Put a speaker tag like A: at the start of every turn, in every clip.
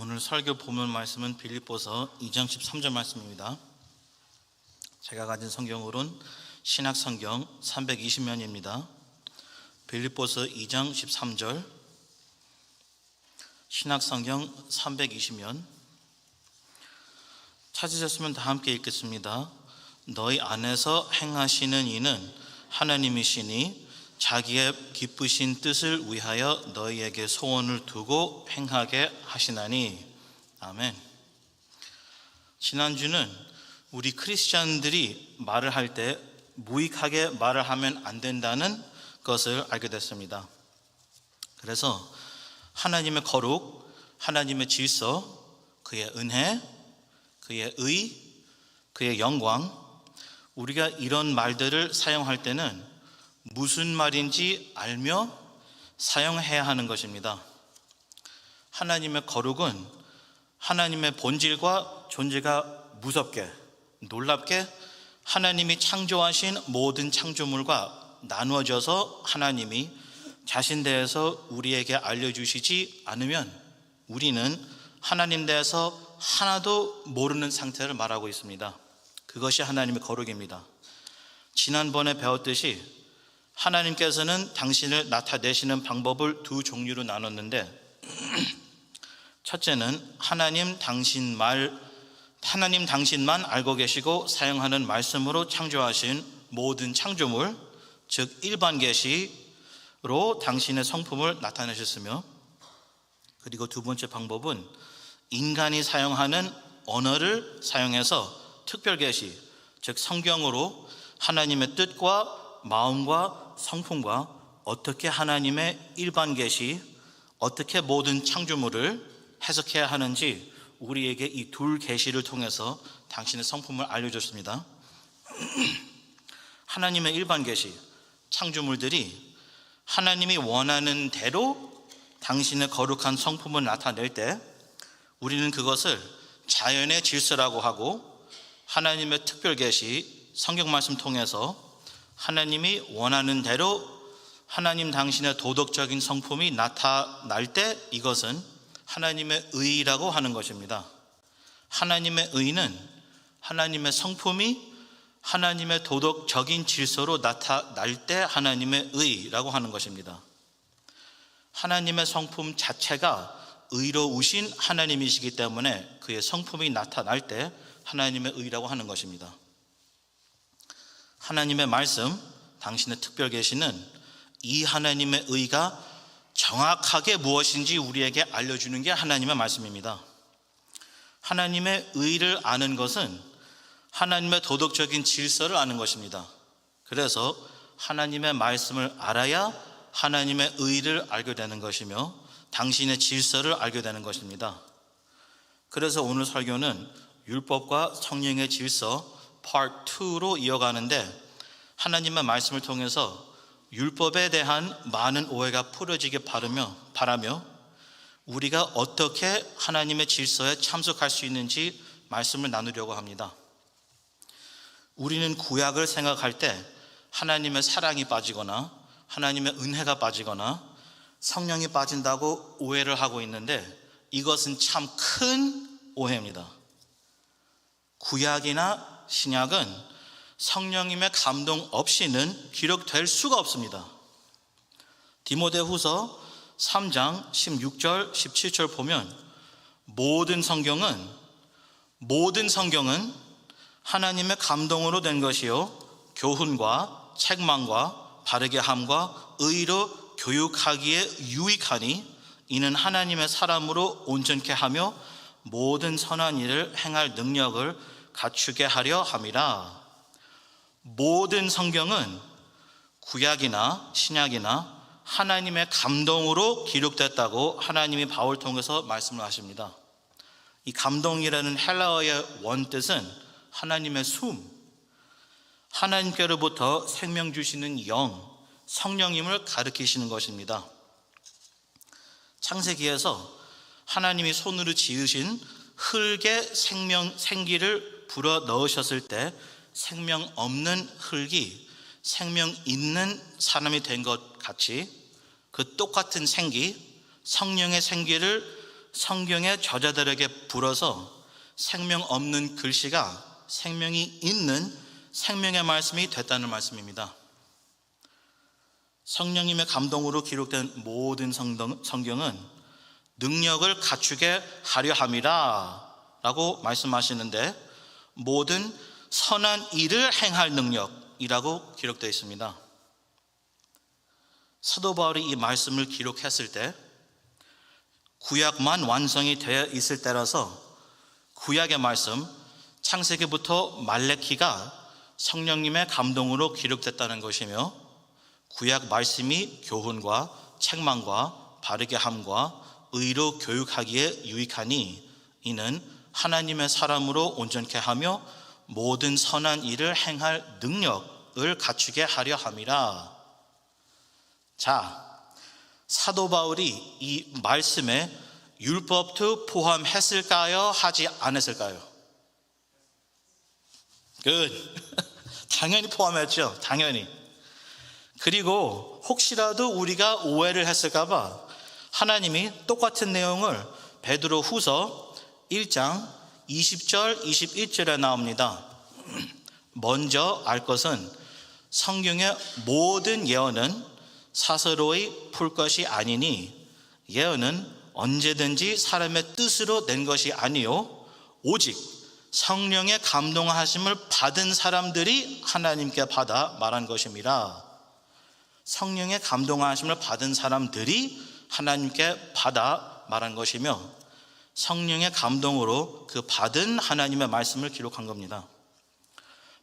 A: 오늘 설교 보면 말씀은 빌립보서 2장 13절 말씀입니다. 제가 가진 성경으로는 신약 성경 320면입니다. 빌립보서 2장 13절 신약 성경 320면 찾으셨으면 다 함께 읽겠습니다. 너희 안에서 행하시는 이는 하나님이시니 자기의 기쁘신 뜻을 위하여 너희에게 소원을 두고 행하게 하시나니 아멘. 지난주는 우리 크리스천들이 말을 할 때 무익하게 말을 하면 안 된다는 것을 알게 됐습니다. 그래서 하나님의 거룩, 하나님의 질서, 그의 은혜, 그의 의, 그의 영광, 우리가 이런 말들을 사용할 때는 무슨 말인지 알며 사용해야 하는 것입니다. 하나님의 거룩은 하나님의 본질과 존재가 무섭게, 놀랍게 하나님이 창조하신 모든 창조물과 나누어져서 하나님이 자신 대해서 우리에게 알려주시지 않으면 우리는 하나님 대해서 하나도 모르는 상태를 말하고 있습니다. 그것이 하나님의 거룩입니다. 지난번에 배웠듯이 하나님께서는 당신을 나타내시는 방법을 두 종류로 나눴는데 첫째는 하나님 당신 말 하나님 당신만 알고 계시고 사용하는 말씀으로 창조하신 모든 창조물 즉 일반 계시로 당신의 성품을 나타내셨으며 그리고 두 번째 방법은 인간이 사용하는 언어를 사용해서 특별 계시 즉 성경으로 하나님의 뜻과 마음과 성품과 어떻게 하나님의 일반 계시 어떻게 모든 창조물을 해석해야 하는지 우리에게 이 둘 계시를 통해서 당신의 성품을 알려줬습니다. 하나님의 일반 계시 창조물들이 하나님이 원하는 대로 당신의 거룩한 성품을 나타낼 때 우리는 그것을 자연의 질서라고 하고 하나님의 특별 계시 성경 말씀 통해서 하나님이 원하는 대로 하나님 당신의 도덕적인 성품이 나타날 때 이것은 하나님의 의라고 하는 것입니다. 하나님의 의는 하나님의 성품이 하나님의 도덕적인 질서로 나타날 때 하나님의 의라고 하는 것입니다. 하나님의 성품 자체가 의로우신 하나님이시기 때문에 그의 성품이 나타날 때 하나님의 의라고 하는 것입니다. 하나님의 말씀, 당신의 특별 계시는 이 하나님의 의가 정확하게 무엇인지 우리에게 알려주는 게 하나님의 말씀입니다. 하나님의 의를 아는 것은 하나님의 도덕적인 질서를 아는 것입니다. 그래서 하나님의 말씀을 알아야 하나님의 의를 알게 되는 것이며 당신의 질서를 알게 되는 것입니다. 그래서 오늘 설교는 율법과 성령의 질서 part 2로 이어가는데 하나님의 말씀을 통해서 율법에 대한 많은 오해가 풀어지게 바르며, 바라며 우리가 어떻게 하나님의 질서에 참석할 수 있는지 말씀을 나누려고 합니다. 우리는 구약을 생각할 때 하나님의 사랑이 빠지거나 하나님의 은혜가 빠지거나 성령이 빠진다고 오해를 하고 있는데 이것은 참 큰 오해입니다. 구약이나 신약은 성령님의 감동 없이는 기록될 수가 없습니다. 디모데 후서 3장 16절 17절 보면 모든 성경은 모든 성경은 하나님의 감동으로 된 것이요 교훈과 책망과 바르게 함과 의로 교육하기에 유익하니 이는 하나님의 사람으로 온전케 하며 모든 선한 일을 행할 능력을 갖추게 하려 함이라. 모든 성경은 구약이나 신약이나 하나님의 감동으로 기록됐다고 하나님이 바울 통해서 말씀을 하십니다. 이 감동이라는 헬라어의 원뜻은 하나님의 숨, 하나님께로부터 생명 주시는 영, 성령님을 가리키시는 것입니다. 창세기에서 하나님이 손으로 지으신 흙에 생명, 생기를 불어 넣으셨을 때 생명 없는 흙이 생명 있는 사람이 된 것 같이 그 똑같은 생기, 성령의 생기를 성경의 저자들에게 불어서 생명 없는 글씨가 생명이 있는 생명의 말씀이 됐다는 말씀입니다. 성령님의 감동으로 기록된 모든 성경- 성경은 능력을 갖추게 하려 함이라 라고 말씀하시는데 모든 선한 일을 행할 능력이라고 기록되어 있습니다. 사도 바울이 이 말씀을 기록했을 때 구약만 완성이 되어 있을 때라서 구약의 말씀 창세기부터 말레키가 성령님의 감동으로 기록됐다는 것이며 구약 말씀이 교훈과 책망과 바르게 함과 의로 교육하기에 유익하니 이는 하나님의 사람으로 온전케 하며 모든 선한 일을 행할 능력을 갖추게 하려 함이라. 자, 사도 바울이 이 말씀에 율법도 포함했을까요? 하지 않았을까요? 끝. 당연히 포함했죠. 당연히. 그리고 혹시라도 우리가 오해를 했을까봐 하나님이 똑같은 내용을 베드로 후서 1장 20절, 21절에 나옵니다. 먼저 알 것은 성경의 모든 예언은 사서로이 풀 것이 아니니 예언은 언제든지 사람의 뜻으로 낸 것이 아니요 오직 성령의 감동하심을 받은 사람들이 하나님께 받아 말한 것입니다. 성령의 감동하심을 받은 사람들이 하나님께 받아 말한 것이며 성령의 감동으로 그 받은 하나님의 말씀을 기록한 겁니다.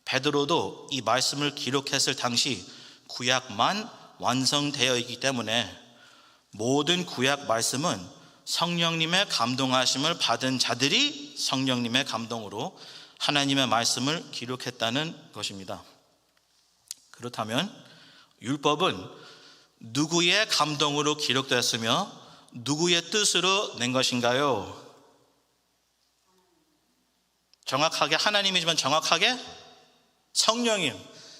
A: 베드로도 이 말씀을 기록했을 당시 구약만 완성되어 있기 때문에 모든 구약 말씀은 성령님의 감동하심을 받은 자들이 성령님의 감동으로 하나님의 말씀을 기록했다는 것입니다. 그렇다면 율법은 누구의 감동으로 기록되었으며 누구의 뜻으로 낸 것인가요? 정확하게 하나님이지만 정확하게 성령님,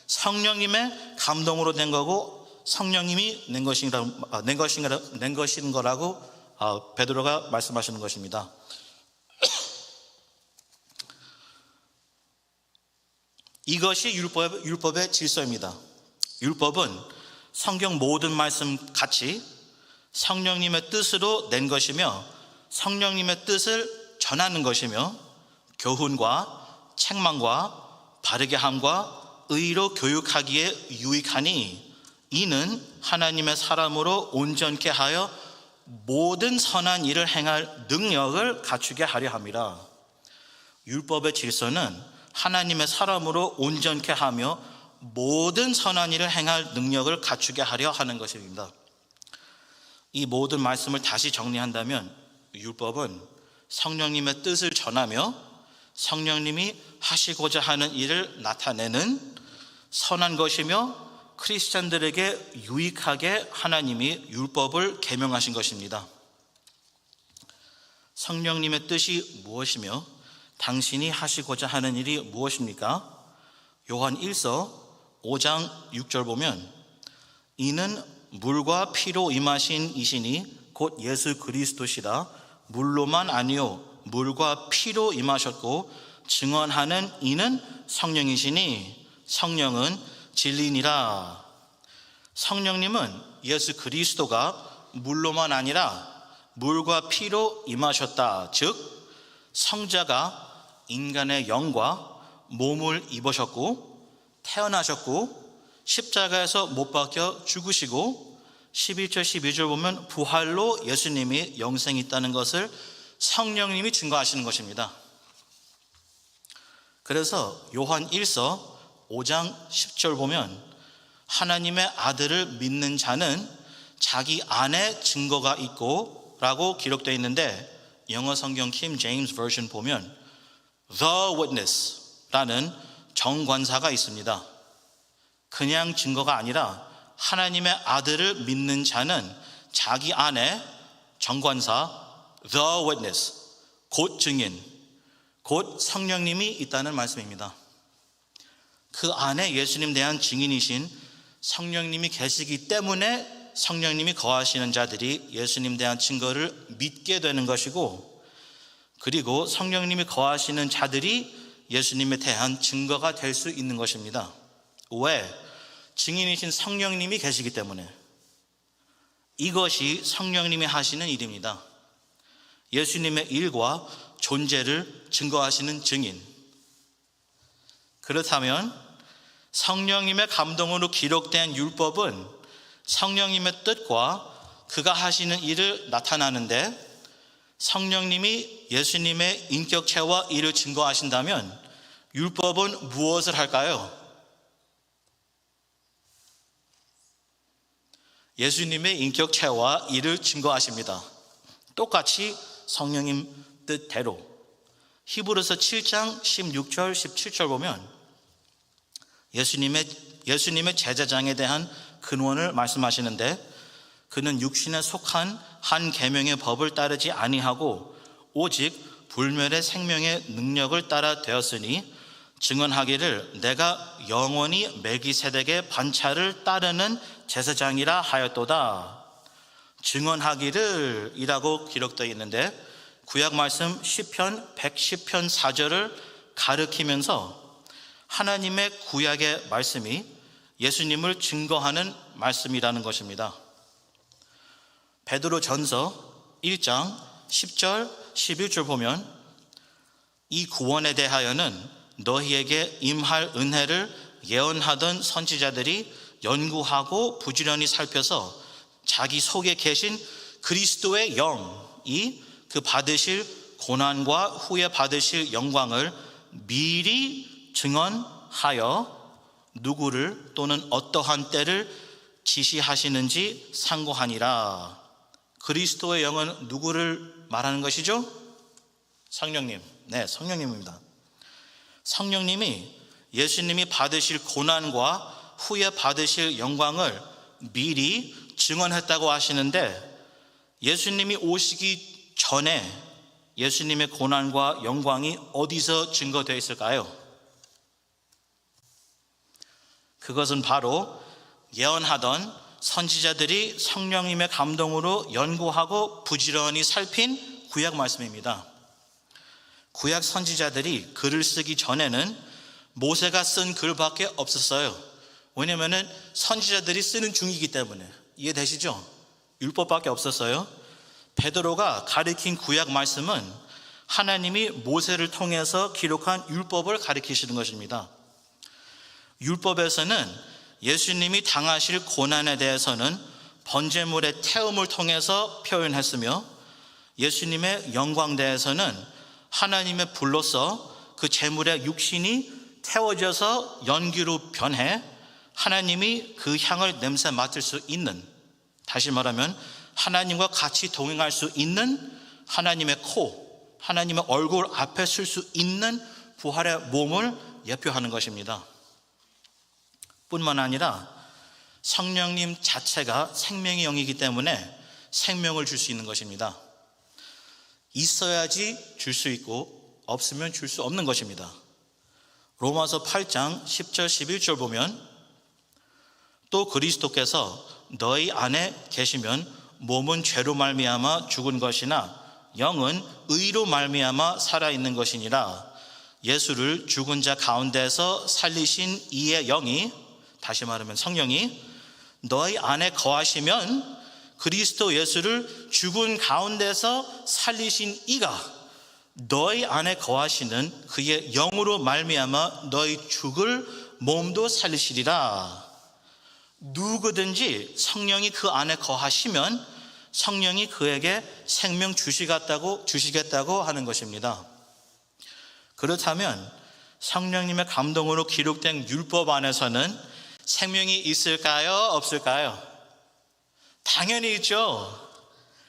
A: 성령님의 감동으로 된 거고 성령님이 낸 것인가 낸 것인가 낸 것인 거라고 아, 베드로가 말씀하시는 것입니다. 이것이 율법, 율법의 질서입니다. 율법은 성경 모든 말씀 같이 성령님의 뜻으로 낸 것이며 성령님의 뜻을 전하는 것이며 교훈과 책망과 바르게 함과 의로 교육하기에 유익하니 이는 하나님의 사람으로 온전케 하여 모든 선한 일을 행할 능력을 갖추게 하려 함이라. 율법의 질서는 하나님의 사람으로 온전케 하며 모든 선한 일을 행할 능력을 갖추게 하려 하는 것입니다. 이 모든 말씀을 다시 정리한다면 율법은 성령님의 뜻을 전하며 성령님이 하시고자 하는 일을 나타내는 선한 것이며 크리스찬들에게 유익하게 하나님이 율법을 계명하신 것입니다. 성령님의 뜻이 무엇이며 당신이 하시고자 하는 일이 무엇입니까? 요한 1서 5장 6절 보면 이는 물과 피로 임하신 이신이 곧 예수 그리스도시라 물로만 아니요 물과 피로 임하셨고 증언하는 이는 성령이시니 성령은 진리니라. 성령님은 예수 그리스도가 물로만 아니라 물과 피로 임하셨다. 즉 성자가 인간의 영과 몸을 입으셨고 태어나셨고 십자가에서 못 박혀 죽으시고 11절 12절 보면 부활로 예수님이 영생이 있다는 것을 성령님이 증거하시는 것입니다. 그래서 요한 1서 5장 10절 보면 하나님의 아들을 믿는 자는 자기 안에 증거가 있고 라고 기록되어 있는데 영어 성경 킴 제임스 버전 보면 the witness라는 정관사가 있습니다. 그냥 증거가 아니라 하나님의 아들을 믿는 자는 자기 안에 정관사 the witness 곧 증인 곧 성령님이 있다는 말씀입니다. 그 안에 예수님 대한 증인이신 성령님이 계시기 때문에 성령님이 거하시는 자들이 예수님 대한 증거를 믿게 되는 것이고 그리고 성령님이 거하시는 자들이 예수님에 대한 증거가 될 수 있는 것입니다. 왜? 증인이신 성령님이 계시기 때문에 이것이 성령님이 하시는 일입니다. 예수님의 일과 존재를 증거하시는 증인. 그렇다면 성령님의 감동으로 기록된 율법은 성령님의 뜻과 그가 하시는 일을 나타나는데 성령님이 예수님의 인격체와 일을 증거하신다면 율법은 무엇을 할까요? 예수님의 인격체와 일을 증거하십니다. 똑같이 성령님 뜻대로 히브리서 7장 16절 17절 보면 예수님의 예수님의 제사장에 대한 근원을 말씀하시는데 그는 육신에 속한 한 계명의 법을 따르지 아니하고 오직 불멸의 생명의 능력을 따라 되었으니 증언하기를 내가 영원히 멜기세덱의 반차를 따르는 제사장이라 하였도다. 증언하기를 이라고 기록되어 있는데 구약 말씀 10편 110편 4절을 가르키면서 하나님의 구약의 말씀이 예수님을 증거하는 말씀이라는 것입니다. 베드로 전서 1장 10절 11절 보면 이 구원에 대하여는 너희에게 임할 은혜를 예언하던 선지자들이 연구하고 부지런히 살펴서 자기 속에 계신 그리스도의 영이 그 받으실 고난과 후에 받으실 영광을 미리 증언하여 누구를 또는 어떠한 때를 지시하시는지 상고하니라. 그리스도의 영은 누구를 말하는 것이죠? 성령님. 네, 성령님입니다. 성령님이 예수님이 받으실 고난과 후에 받으실 영광을 미리 증언했다고 하시는데 예수님이 오시기 전에 예수님의 고난과 영광이 어디서 증거되어 있을까요? 그것은 바로 예언하던 선지자들이 성령님의 감동으로 연구하고 부지런히 살핀 구약 말씀입니다. 구약 선지자들이 글을 쓰기 전에는 모세가 쓴 글밖에 없었어요. 왜냐면은 선지자들이 쓰는 중이기 때문에 이해되시죠? 율법밖에 없었어요. 베드로가 가리킨 구약 말씀은 하나님이 모세를 통해서 기록한 율법을 가리키시는 것입니다. 율법에서는 예수님이 당하실 고난에 대해서는 번제물의 태움을 통해서 표현했으며 예수님의 영광 대해서는 하나님의 불로서 그 제물의 육신이 태워져서 연기로 변해 하나님이 그 향을 냄새 맡을 수 있는 다시 말하면 하나님과 같이 동행할 수 있는 하나님의 코, 하나님의 얼굴 앞에 쓸수 있는 부활의 몸을 예표하는 것입니다. 뿐만 아니라 성령님 자체가 생명의 영이기 때문에 생명을 줄 수 있는 것입니다. 있어야지 줄 수 있고 없으면 줄 수 없는 것입니다. 로마서 8장 10절 11절 보면 또 그리스도께서 너희 안에 계시면 몸은 죄로 말미암아 죽은 것이나 영은 의로 말미암아 살아 있는 것이니라 예수를 죽은 자 가운데서 살리신 이의 영이 다시 말하면 성령이 너희 안에 거하시면 그리스도 예수를 죽은 가운데서 살리신 이가 너희 안에 거하시는 그의 영으로 말미암아 너희 죽을 몸도 살리시리라. 누구든지 성령이 그 안에 거하시면 성령이 그에게 생명 주시겠다고 주시겠다고 하는 것입니다. 그렇다면 성령님의 감동으로 기록된 율법 안에서는 생명이 있을까요? 없을까요? 당연히 있죠.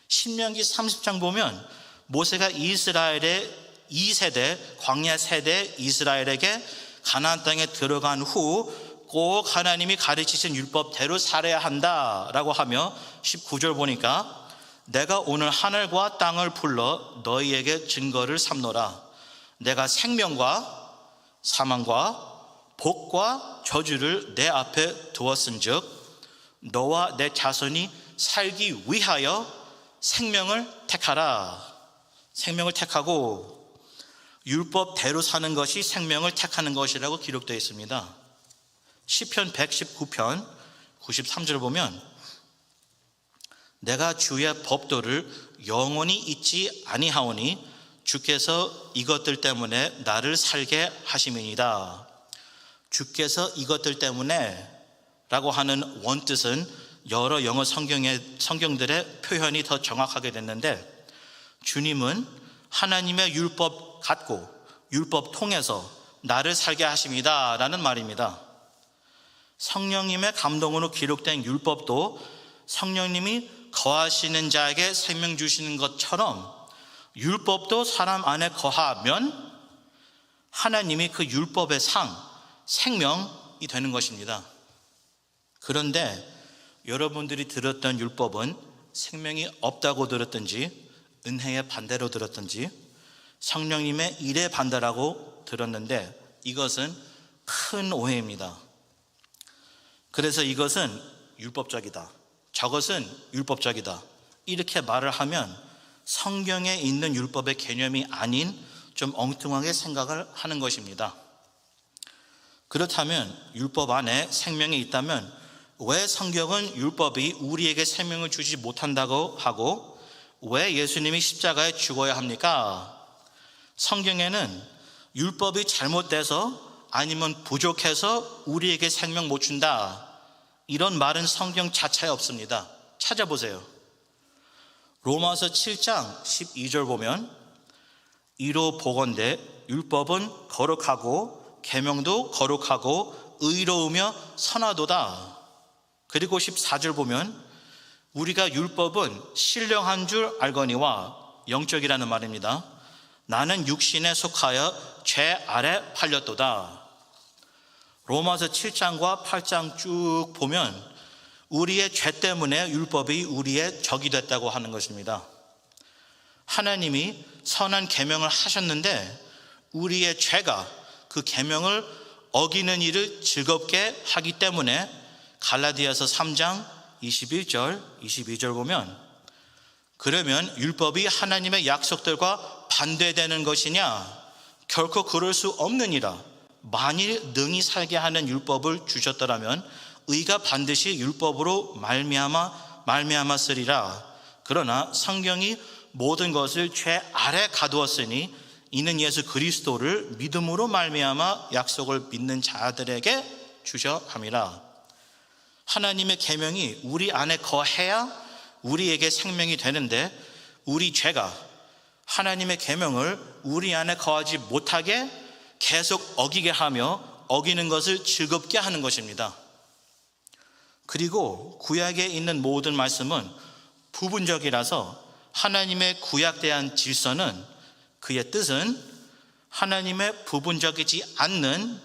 A: 신명기 30장 보면 모세가 이스라엘의 2세대 광야 세대 이스라엘에게 가나안 땅에 들어간 후 꼭 하나님이 가르치신 율법대로 살아야 한다라고 하며 19절 보니까 내가 오늘 하늘과 땅을 불러 너희에게 증거를 삼노라 내가 생명과 사망과 복과 저주를 내 앞에 두었은즉 너와 내 자손이 살기 위하여 생명을 택하라. 생명을 택하고 율법대로 사는 것이 생명을 택하는 것이라고 기록되어 있습니다. 시편 119편 93절 보면 내가 주의 법도를 영원히 잊지 아니하오니 주께서 이것들 때문에 나를 살게 하심이니이다. 주께서 이것들 때문에 라고 하는 원뜻은 여러 영어 성경의 성경들의 표현이 더 정확하게 됐는데 주님은 하나님의 율법 갖고 율법 통해서 나를 살게 하십니다 라는 말입니다. 성령님의 감동으로 기록된 율법도 성령님이 거하시는 자에게 생명 주시는 것처럼 율법도 사람 안에 거하면 하나님이 그 율법의 상, 생명이 되는 것입니다. 그런데 여러분들이 들었던 율법은 생명이 없다고 들었든지 은혜의 반대로 들었든지 성령님의 일의 반대라고 들었는데 이것은 큰 오해입니다. 그래서 이것은 율법적이다. 저것은 율법적이다. 이렇게 말을 하면 성경에 있는 율법의 개념이 아닌 좀 엉뚱하게 생각을 하는 것입니다. 그렇다면 율법 안에 생명이 있다면 왜 성경은 율법이 우리에게 생명을 주지 못한다고 하고 왜 예수님이 십자가에 죽어야 합니까? 성경에는 율법이 잘못돼서 아니면 부족해서 우리에게 생명 못 준다. 이런 말은 성경 자체에 없습니다. 찾아보세요. 로마서 7장 12절 보면 이로 보건대 율법은 거룩하고 계명도 거룩하고 의로우며 선하도다. 그리고 14절 보면 우리가 율법은 신령한 줄 알거니와 영적이라는 말입니다. 나는 육신에 속하여 죄 아래 팔렸도다. 로마서 7장과 8장 쭉 보면 우리의 죄 때문에 율법이 우리의 적이 됐다고 하는 것입니다. 하나님이 선한 계명을 하셨는데 우리의 죄가 그 계명을 어기는 일을 즐겁게 하기 때문에 갈라디아서 3장 21절, 22절 보면 그러면 율법이 하나님의 약속들과 반대되는 것이냐? 결코 그럴 수 없느니라. 만일 능히 살게 하는 율법을 주셨더라면 의가 반드시 율법으로 말미암아 말미암았으리라. 그러나 성경이 모든 것을 죄 아래 가두었으니 이는 예수 그리스도를 믿음으로 말미암아 약속을 믿는 자들에게 주셔 함이라. 하나님의 계명이 우리 안에 거해야 우리에게 생명이 되는데 우리 죄가 하나님의 계명을 우리 안에 거하지 못하게 계속 어기게 하며 어기는 것을 즐겁게 하는 것입니다. 그리고 구약에 있는 모든 말씀은 부분적이라서 하나님의 구약 대한 질서는 그의 뜻은 하나님의 부분적이지 않는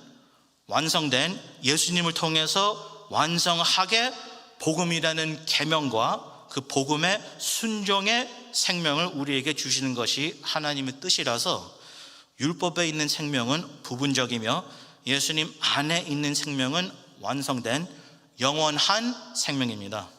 A: 완성된 예수님을 통해서 완성하게 복음이라는 계명과 그 복음의 순종의 생명을 우리에게 주시는 것이 하나님의 뜻이라서 율법에 있는 생명은 부분적이며 예수님 안에 있는 생명은 완성된 영원한 생명입니다.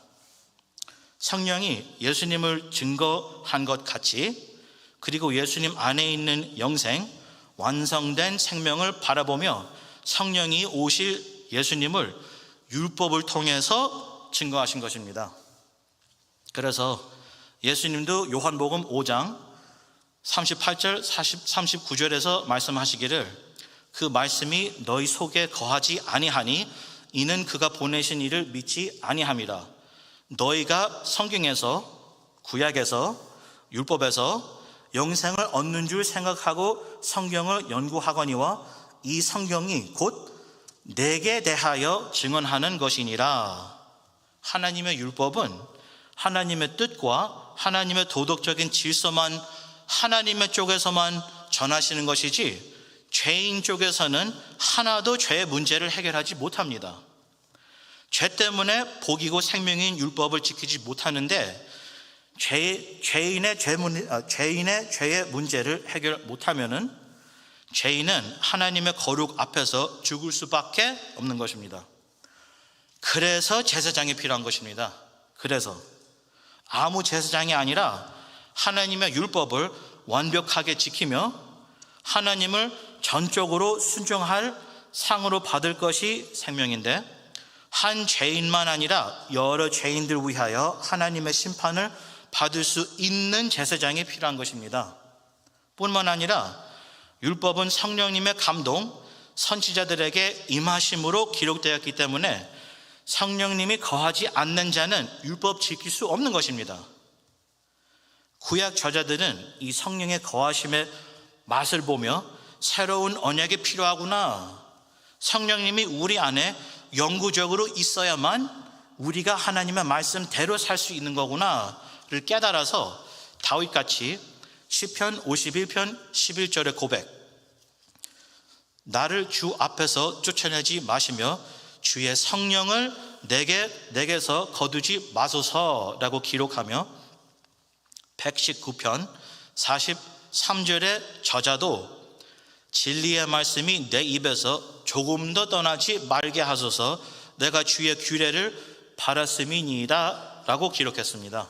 A: 성령이 예수님을 증거한 것 같이 그리고 예수님 안에 있는 영생, 완성된 생명을 바라보며 성령이 오실 예수님을 율법을 통해서 증거하신 것입니다. 그래서 예수님도 요한복음 5장 38절 40, 39절에서 말씀하시기를 그 말씀이 너희 속에 거하지 아니하니 이는 그가 보내신 이를 믿지 아니함이라. 너희가 성경에서 구약에서 율법에서 영생을 얻는 줄 생각하고 성경을 연구하거니와 이 성경이 곧 내게 대하여 증언하는 것이니라. 하나님의 율법은 하나님의 뜻과 하나님의 도덕적인 질서만 하나님의 쪽에서만 전하시는 것이지 죄인 쪽에서는 하나도 죄의 문제를 해결하지 못합니다. 죄 때문에 복이고 생명인 율법을 지키지 못하는데 죄, 죄인의 죄 문, 아, 죄인의 죄의 문제를 해결 못하면은 죄인은 하나님의 거룩 앞에서 죽을 수밖에 없는 것입니다. 그래서 제사장이 필요한 것입니다. 그래서 아무 제사장이 아니라 하나님의 율법을 완벽하게 지키며 하나님을 전적으로 순종할 상으로 받을 것이 생명인데 한 죄인만 아니라 여러 죄인들 위하여 하나님의 심판을 받을 수 있는 제사장이 필요한 것입니다. 뿐만 아니라 율법은 성령님의 감동, 선지자들에게 임하심으로 기록되었기 때문에 성령님이 거하지 않는 자는 율법 지킬 수 없는 것입니다. 구약 저자들은 이 성령의 거하심의 맛을 보며 새로운 언약이 필요하구나. 성령님이 우리 안에 영구적으로 있어야만 우리가 하나님의 말씀대로 살 수 있는 거구나를 깨달아서 다윗같이 시편 51편 11절의 고백 나를 주 앞에서 쫓아내지 마시며 주의 성령을 내게 내게서 거두지 마소서라고 기록하며 119편 43절의 저자도 진리의 말씀이 내 입에서 조금 더 떠나지 말게 하소서 내가 주의 규례를 바랐음이니이다 라고 기록했습니다.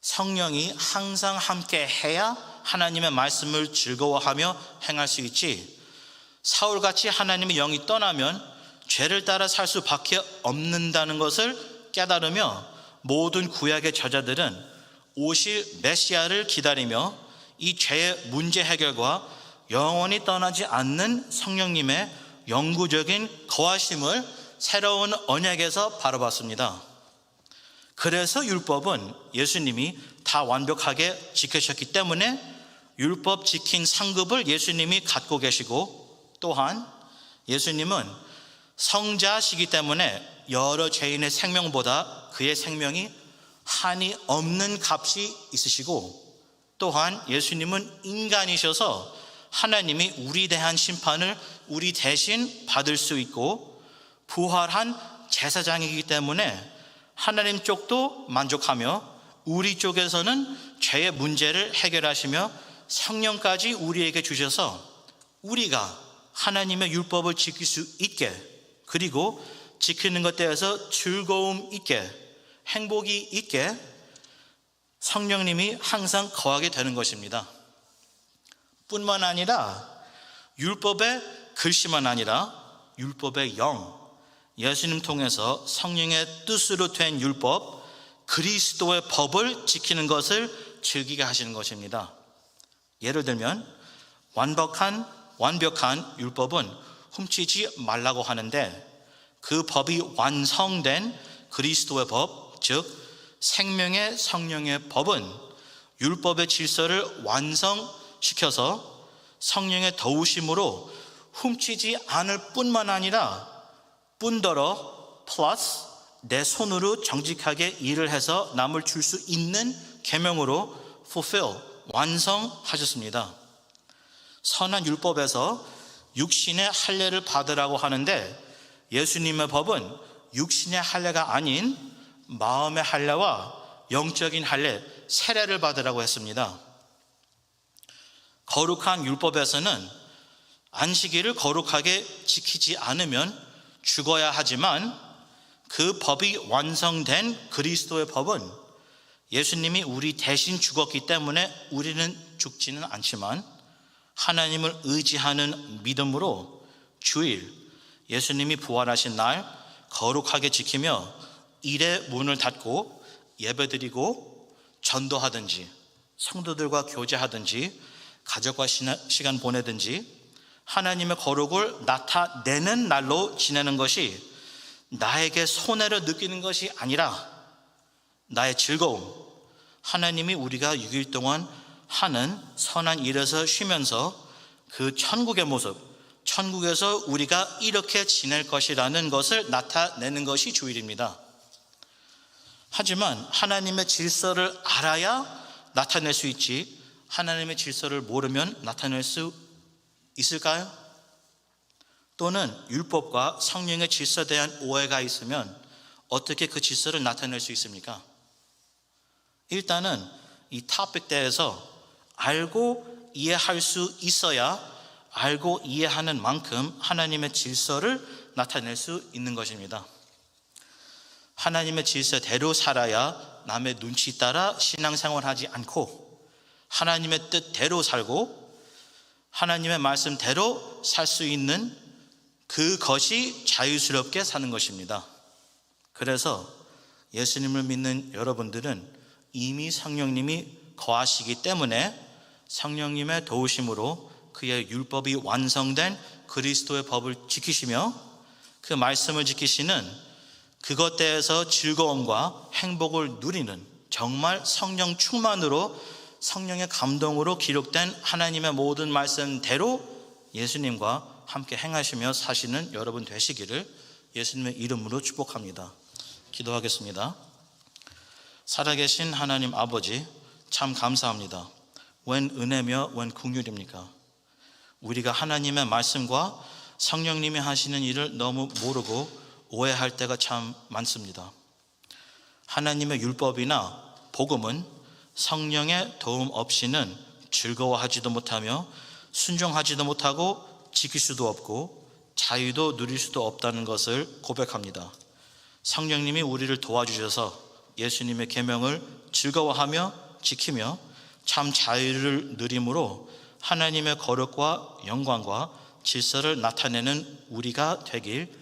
A: 성령이 항상 함께 해야 하나님의 말씀을 즐거워하며 행할 수 있지 사울같이 하나님의 영이 떠나면 죄를 따라 살 수밖에 없는다는 것을 깨달으며 모든 구약의 저자들은 오실 메시아를 기다리며 이 죄의 문제 해결과 영원히 떠나지 않는 성령님의 영구적인 거하심을 새로운 언약에서 바라봤습니다. 그래서 율법은 예수님이 다 완벽하게 지키셨기 때문에 율법 지킨 상급을 예수님이 갖고 계시고 또한 예수님은 성자시기 때문에 여러 죄인의 생명보다 그의 생명이 한이 없는 값이 있으시고 또한 예수님은 인간이셔서 하나님이 우리 대한 심판을 우리 대신 받을 수 있고 부활한 제사장이기 때문에 하나님 쪽도 만족하며 우리 쪽에서는 죄의 문제를 해결하시며 성령까지 우리에게 주셔서 우리가 하나님의 율법을 지킬 수 있게 그리고 지키는 것 대해서 즐거움 있게 행복이 있게 성령님이 항상 거하게 되는 것입니다. 뿐만 아니라 율법의 글씨만 아니라 율법의 영, 예수님 통해서 성령의 뜻으로 된 율법, 그리스도의 법을 지키는 것을 즐기게 하시는 것입니다. 예를 들면 완벽한 완벽한 율법은 훔치지 말라고 하는데 그 법이 완성된 그리스도의 법, 즉 생명의 성령의 법은 율법의 질서를 완성시켜서 성령의 더우심으로 훔치지 않을 뿐만 아니라 뿐더러 플러스 내 손으로 정직하게 일을 해서 남을 줄 수 있는 계명으로 fulfill 완성하셨습니다. 선한 율법에서 육신의 할례를 받으라고 하는데 예수님의 법은 육신의 할례가 아닌 마음의 할례와 영적인 할례 세례를 받으라고 했습니다. 거룩한 율법에서는 안식일을 거룩하게 지키지 않으면 죽어야 하지만 그 법이 완성된 그리스도의 법은 예수님이 우리 대신 죽었기 때문에 우리는 죽지는 않지만 하나님을 의지하는 믿음으로 주일 예수님이 부활하신 날 거룩하게 지키며 일의 문을 닫고 예배드리고 전도하든지 성도들과 교제하든지 가족과 시간 보내든지 하나님의 거룩을 나타내는 날로 지내는 것이 나에게 손해를 느끼는 것이 아니라 나의 즐거움, 하나님이 우리가 6일 동안 하는 선한 일에서 쉬면서 그 천국의 모습, 천국에서 우리가 이렇게 지낼 것이라는 것을 나타내는 것이 주일입니다. 하지만 하나님의 질서를 알아야 나타낼 수 있지, 하나님의 질서를 모르면 나타낼 수 있을까요? 또는 율법과 성령의 질서에 대한 오해가 있으면 어떻게 그 질서를 나타낼 수 있습니까? 일단은 이 토픽 대해서 알고 이해할 수 있어야 알고 이해하는 만큼 하나님의 질서를 나타낼 수 있는 것입니다. 하나님의 질서대로 살아야 남의 눈치 따라 신앙생활하지 않고 하나님의 뜻대로 살고 하나님의 말씀대로 살 수 있는 그것이 자유스럽게 사는 것입니다. 그래서 예수님을 믿는 여러분들은 이미 성령님이 거하시기 때문에 성령님의 도우심으로 그의 율법이 완성된 그리스도의 법을 지키시며 그 말씀을 지키시는 그것 대해서 즐거움과 행복을 누리는 정말 성령 충만으로 성령의 감동으로 기록된 하나님의 모든 말씀대로 예수님과 함께 행하시며 사시는 여러분 되시기를 예수님의 이름으로 축복합니다. 기도하겠습니다. 살아계신 하나님 아버지 참 감사합니다. 웬 은혜며 웬 국률입니까? 우리가 하나님의 말씀과 성령님이 하시는 일을 너무 모르고 오해할 때가 참 많습니다. 하나님의 율법이나 복음은 성령의 도움 없이는 즐거워하지도 못하며 순종하지도 못하고 지킬 수도 없고 자유도 누릴 수도 없다는 것을 고백합니다. 성령님이 우리를 도와주셔서 예수님의 계명을 즐거워하며 지키며 참 자유를 누림으로 하나님의 거룩과 영광과 질서를 나타내는 우리가 되길